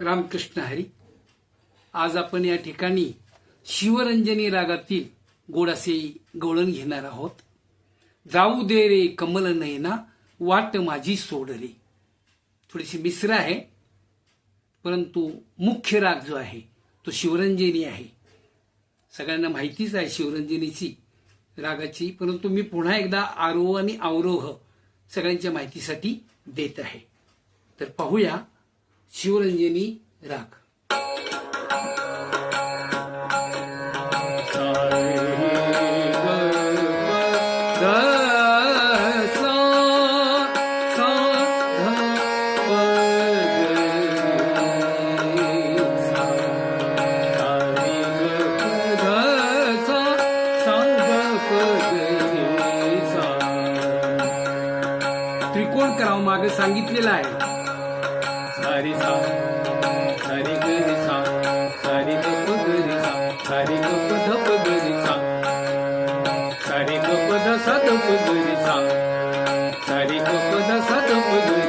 रामकृष्ण हरी. आज आपण या ठिकाणी शिवरंजनी रागातील गोडासे गवळण घेणार आहोत. जाऊ दे रे कमल नयना वाट माझी सोड रे थोडीशी मिश्र आहे परंतु मुख्य राग जो आहे तो शिवरंजनी आहे. सगळ्यांना माहितीच आहे शिवरंजनीची रागाची परंतु मी पुन्हा एकदा आरोह आणि अवरोह सगळ्यांच्या माहितीसाठी देत आहे. तर पाहूया शिवरंजनी राग. त्रिकोण करावं मागे सांगितलेलं आहे. सारी सा सारी गरी सा सारी गप गरी सा सारी गप धप गरी सा सारी गप धसा धप सा सारी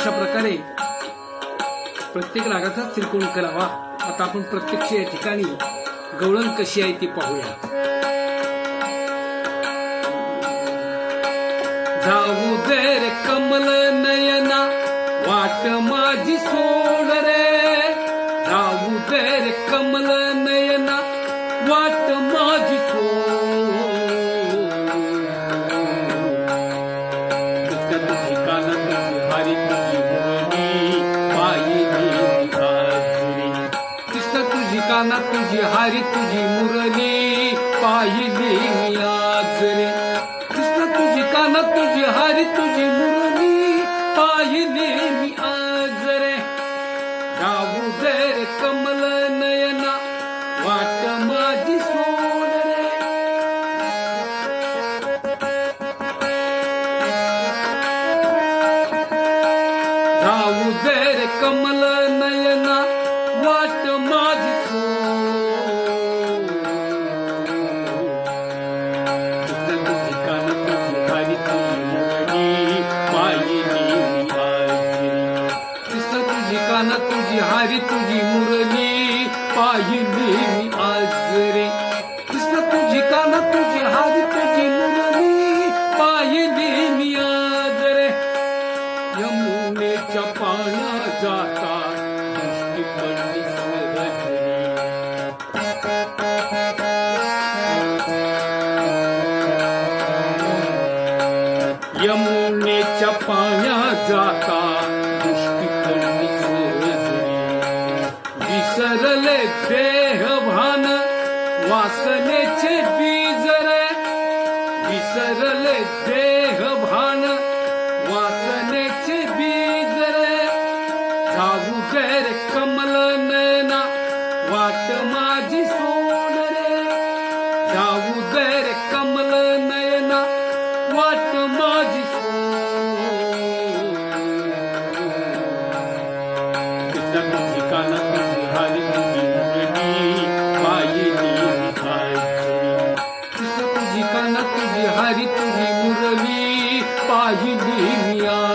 अशा प्रकारे प्रत्येक रागाचा त्रिकोण करावा. आता आपण प्रत्यक्ष या ठिकाणी गवळण कशी आहे ती पाहूया. जाऊ काना तुझी हारी तुझी मुरली वासनेचे बीज रे विसरले देह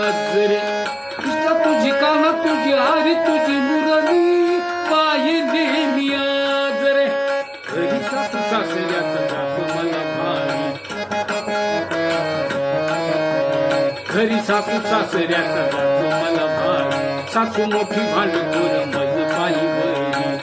मी आज कृष्ण तुझी काना तुझी हारी तुझी मुरली पाहिली नेहमी आज रे. घरी सासू सासऱ्याचा जातो मला भारी. घरी सासू सासऱ्याचा जातो मला भारी. सासू मोठी भांडखोर मज पायी भरली.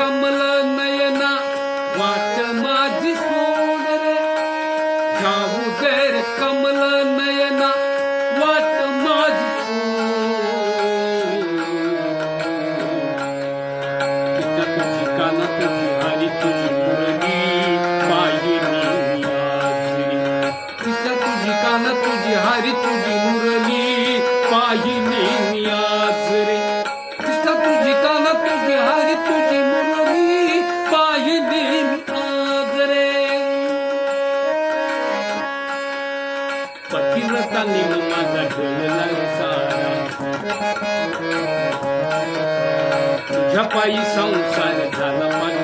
जाऊ तानी माझा ढोलला रे सारा तुझ्या पायी संसार झाला माझा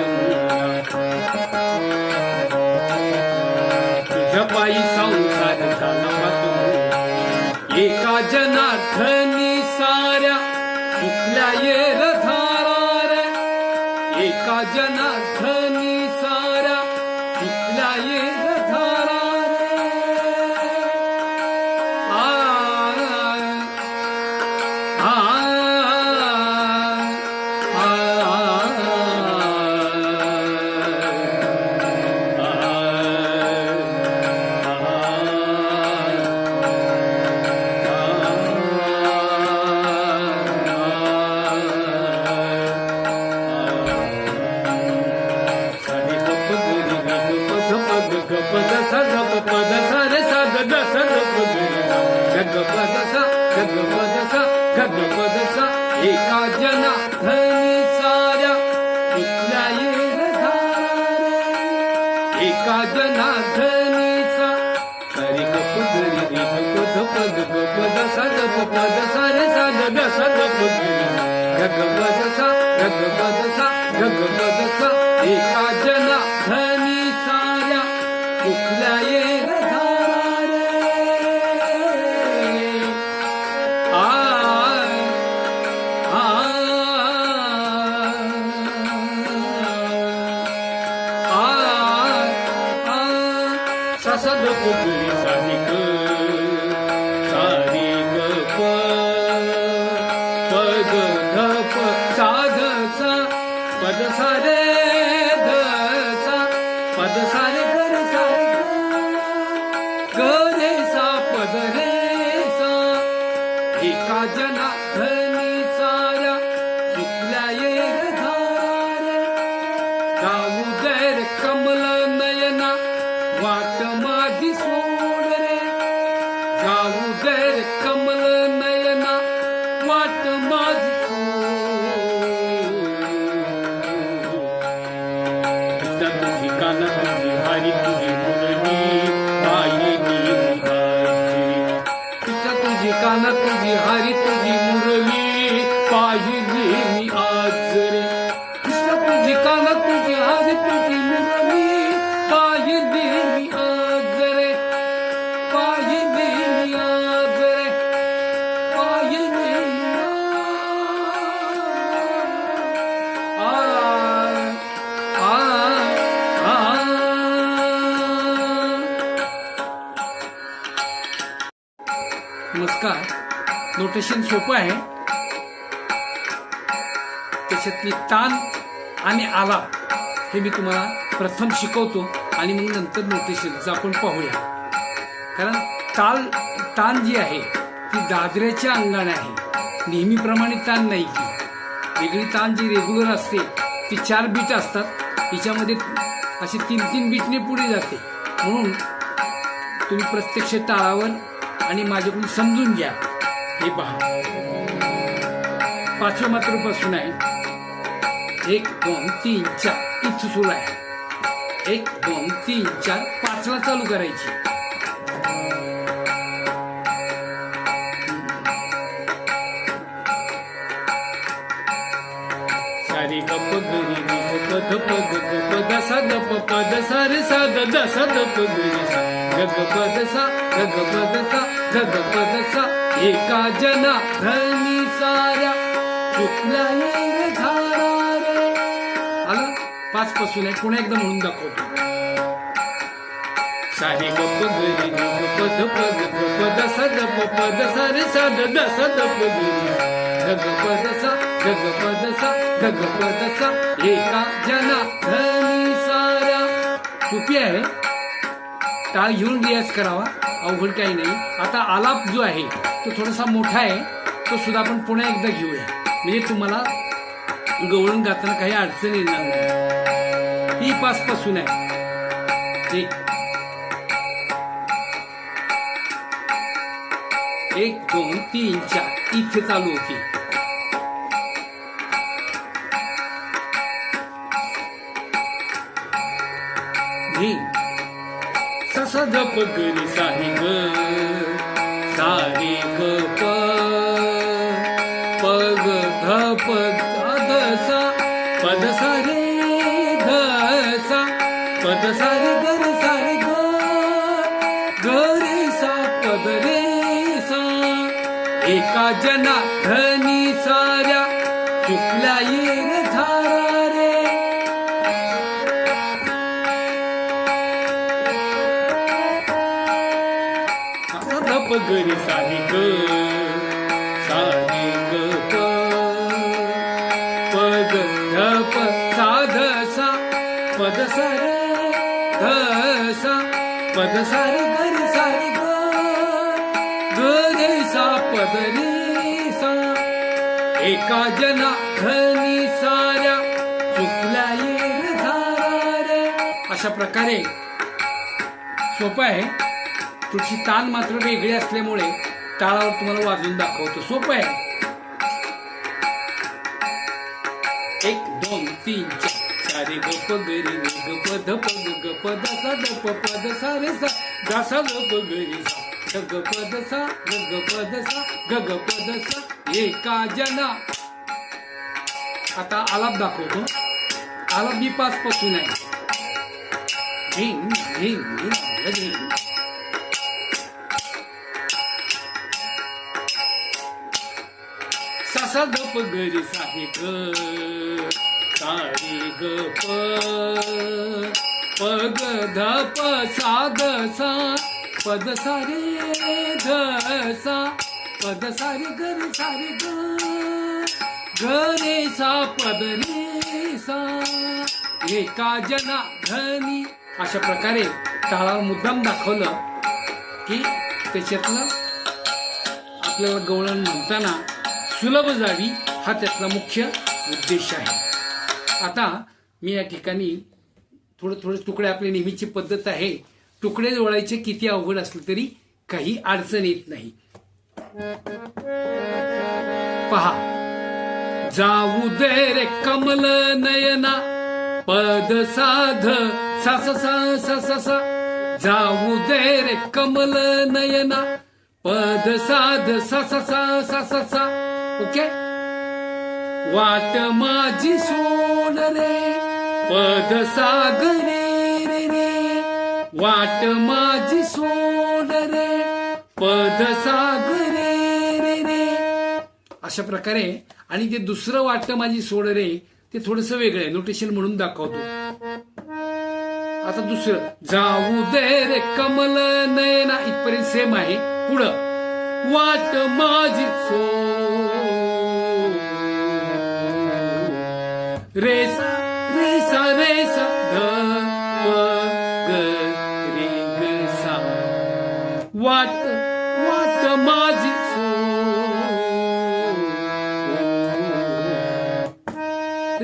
पद पद गप पद सारे साग दस गप गरी गप पद सा गप पद सा पद सा एका जना धनी साऱ्या पद सारे तुझी सोपं आहे. त्याच्यातली ताल आणि आलाप हे मी तुम्हाला प्रथम शिकवतो आणि मग नंतर नोटेशनचं आपण पाहूया. कारण ताल तान जी आहे ती दादऱ्याच्या अंगाने आहे. नेहमीप्रमाणे ताण नाही की. वेगळी ताण जी रेग्युलर असते ती चार बीट असतात. तिच्यामध्ये अशी तीन तीन बीटने पुढे जाते. म्हणून तुम्ही प्रत्यक्ष ताळावर आणि माझ्याकडून समजून घ्या. हे पहा. पाचव्या मात्रापासून आहे. एक दोन तीन चार. इथं सुरू आहे. एक दोन तीन चार. पाचला चालू करायची. सारी गप गुरी गप पद पद गप दस गप पद सारे सा ग दस गप गरी सा. गग पद सा गग पद सा गग पद सा. एका जना धनी साऱ्या चुकल्या येर रे पाच पासून आहे पुन्हा एकदा म्हणून दाखवतो. सारे गप गरी पद पद पद सद पद सर सद ग दस गप गग पद सा गग पद सा गग पद सा. एका जना धनी साऱ्या. सोपी आहे टाळ घेऊन रियाज करावा. अवघड काही नाही. आता आलाप जो आहे तो थोडासा मोठा आहे. तो सुद्धा आपण पुन्हा एकदा घेऊया. म्हणजे तुम्हाला गवळण गाताना काही अडचण येणार नाही. ही पासून आहे. एक एक दोन तीन चार. इथे चालू होती. धी ससद पगरी साहिब साही ग प सारी पद धप साध सा पद सारे ध सा सारे गरी सा पद रे सा एका जना धनी साऱ्या चुकल्या येर अशा प्रकारे सोपं आहे. त्याची तान मात्र वेगळी असल्यामुळे टाळावर तुम्हाला वाजवून दाखवतो. सोपं आहे. एक दोन तीन चार. सारे गप गरी ग रे रे ग प ध प ग प द सा द प प द सा रे सा. गा सा ल प ग रे सा. ग ग प द सा ग ग प द सा ग ग प द सा. एका जना. आता आलाप दाखवतो. आलाप बी पाच पासून आहे. झिंग झिंग झिंग झिंग सासा गप गरी ग रे सा हे ग सा ग प ध प सा. ग सा पद सारे धसा ध सा. पद सारे गर सारे सा रे ग. ग सा पद रे सा. एका जना धनी. अशा प्रकारे टाळावर मुद्दाम दाखवलं की त्याच्यातलं आपल्याला गवळण म्हणताना सुलभ जावी हा त्यातला मुख्य उद्देश आहे. आता मी या ठिकाणी थोडं थोडे तुकडे आपली नेहमीची पद्धत आहे. तुकडे जोडायचे किती अवघड असले तरी काही अडचण येत नाही. पहा. जाऊ दे रे कमल नयना. पद साध. सा सा सा सा सा सा. जाऊ दे रे कमल नयना. पद साध. सा सा सा सा सा सा. ओके? वाट माझी सोड रे पद सागरे रे रे. वाट माझी सोड रे पद सागरे रे रे. अशा प्रकारे आणि ते दुसरं वाटतं माझी सोड रे ते थोडस वेगळं आहे. नोटेशन म्हणून दाखवतो आता दुसरं. जाऊ दे रे कमल नयना. इथपर्यंत सेम आहे. पुढं. वाट माझी सो. रेसा रेसा रेसा ध ग रे ग सा. वाट वाट माझी सो.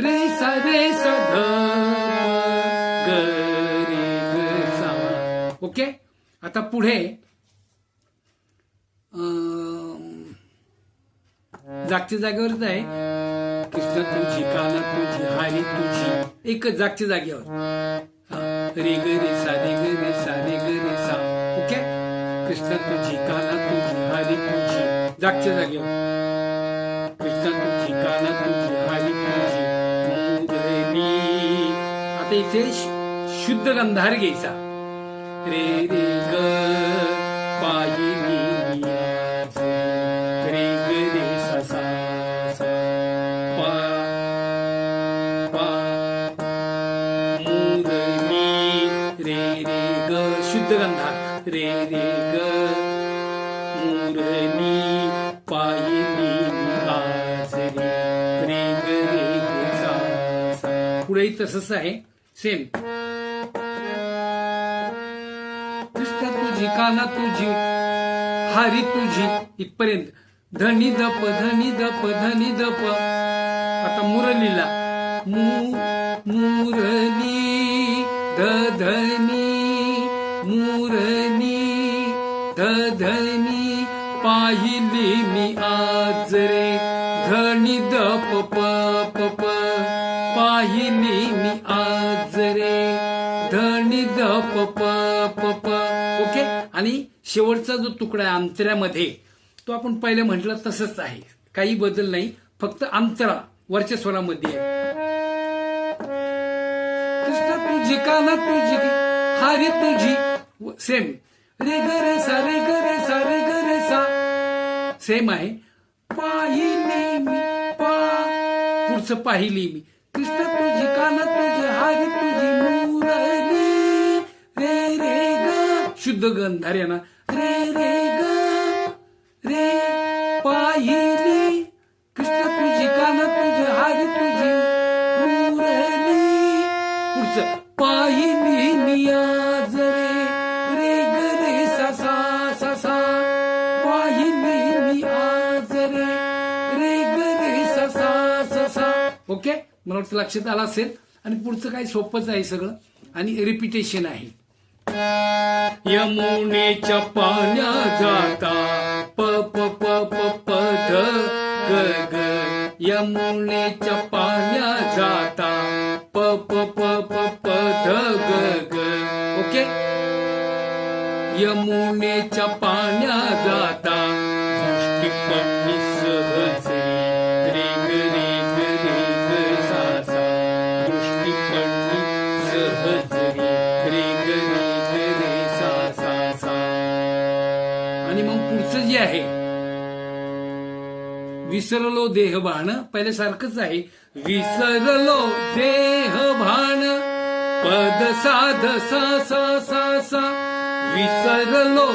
रेसा रेसा रे ध ग रे ग सा. ओके? आता पुढे जागच्या जागेवरच आहे. कृष्ण तुझी काना तुझी हारी तुझी. एकच जागच्या जागेवर. रे ग रे सा रे ग रे सा रे ग रे सा. ओके? कृष्ण तुझी काना तुझी हारी तुझी. जागच्या जागेवर. कृष्ण तुझी काना तुझी हारी तुझी. आता इथे शुद्ध गंधार घ्यायचा. रे रे रे ग मुरली पायली आज रे रे ग रे ग पुढेही तसंच आहे. सेम. कृष्ण तुझी काना तुझी हारी तुझी इथपर्यंत. धनी दप धनी दप धनी दप. आता मुरलीला. मु मुरली ध धनी. मी आज रे धनी दप पप प पाहिली मी आज रे धनी द पप प. ओके? आणि शेवटचा जो तुकडा आहे अंतऱ्यामध्ये तो आपण पहिले म्हटलं तसंच आहे. काही बदल नाही फक्त अंतरा वरच्या स्वरामध्ये आहे. कृष्ण तुझी काना तुझी हारी तुझी. सेम. रे ग रे सा रे ग रे सा रे सेम आहे. पाहिले मी पा पुढचं पाहिली मी. कृष्ण तुझी कान तुझी हारी तुझी मुरली. रे रे ग शुद्ध गंधार ना रे रे ग रे पाहिली. कृष्ण तुझी कान तुझी हारी तुझी मुरली. पुढचं पाहिली. मला वाटतं लक्षात आलं असेल. आणि पुढचं काही सोपंच आहे सगळं. आणि रिपिटेशन आहे. यमुनेच्या पाण्या जाता. प प प प प ध ग ग. यमुनेच्या पाण्या जाता. प प प प प ध ग ग. ओके? यमुनेच्या पाण्या जाता. विसरलो देह भान पहिल्यासारखंच आहे. विसरलो देहभान पद साध सा सा सा सा. विसरलो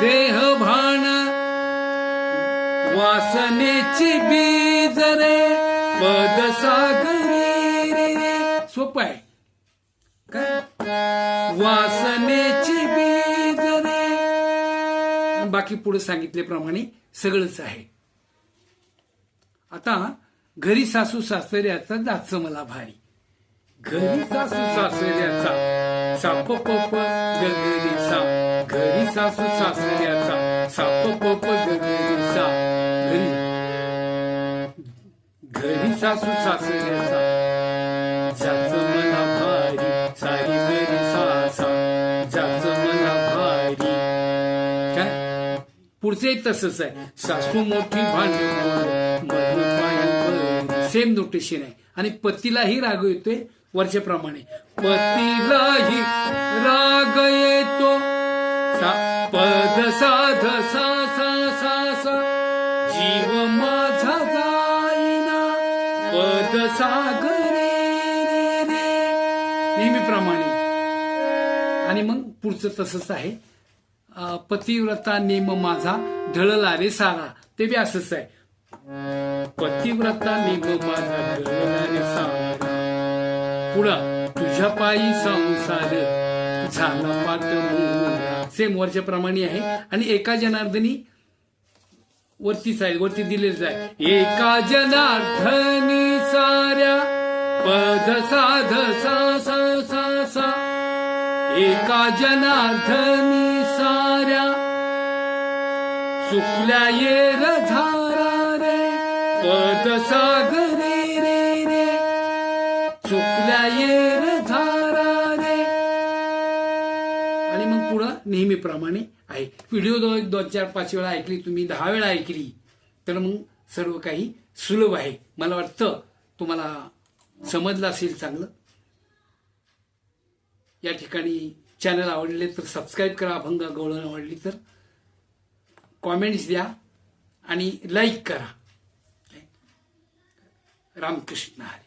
देह भान वासनेची बीज रे पद सागरी रे रे. सोपं आहे. काय? वासनेची बीज रे. बाकी पुढे सांगितल्याप्रमाणे सगळंच आहे. आता घरी सासू सासऱ्याचा जाचं मला भारी. घरी सासू सासऱ्याचा साप पोप गगरी सा घरी सासू सासऱ्याचा साप पोप गगरी सा घरी घरी सासू सासऱ्याचा. ज्याचं मला भारी सारी घरी सासा. ज्याचं मला भारी. काय? पुढचे तसंच आहे. सासू मोठी भांडी सेम नोटेशन आहे आणि पतीलाही राग येतोय वर्षाप्रमाणे पतीलाही राग येतो. सा- पद साध सा सा सा सा. जीव माझा जाईना. पद सागरे रे रे नेहमीप्रमाणे. आणि मग पुढचं तसंच आहे. पतिव्रता नेम माझा ढळला रे सारा. ते बी असंच आहे. पतिव्रता निघ माझा ढळला पुढं तुझ्या पायी संसार झाला पाट सेम वर्षाप्रमाणे आहे. आणि एका जनार्दनी वरतीच आहे वरती दिलेच आहे एका जनार्दनी साऱ्या पद साध सा सा सा सा. एका जनार्दनी साऱ्या चुकल्या ये रझा पद सागरे रे रे चुकल्या येर धारा रे. आणि मग पुढं नेहमीप्रमाणे आहे. व्हिडिओ दोन दोन चार पाच वेळा ऐकली तुम्ही दहा वेळा ऐकली तर मग सर्व काही सुलभ आहे. मला वाटतं तुम्हाला समजलं असेल चांगलं. या ठिकाणी चॅनल आवडले तर सबस्क्राईब करा अभंग गवळण आवडली तर. कॉमेंट्स द्या आणि लाईक करा. रामकृष्ण हरी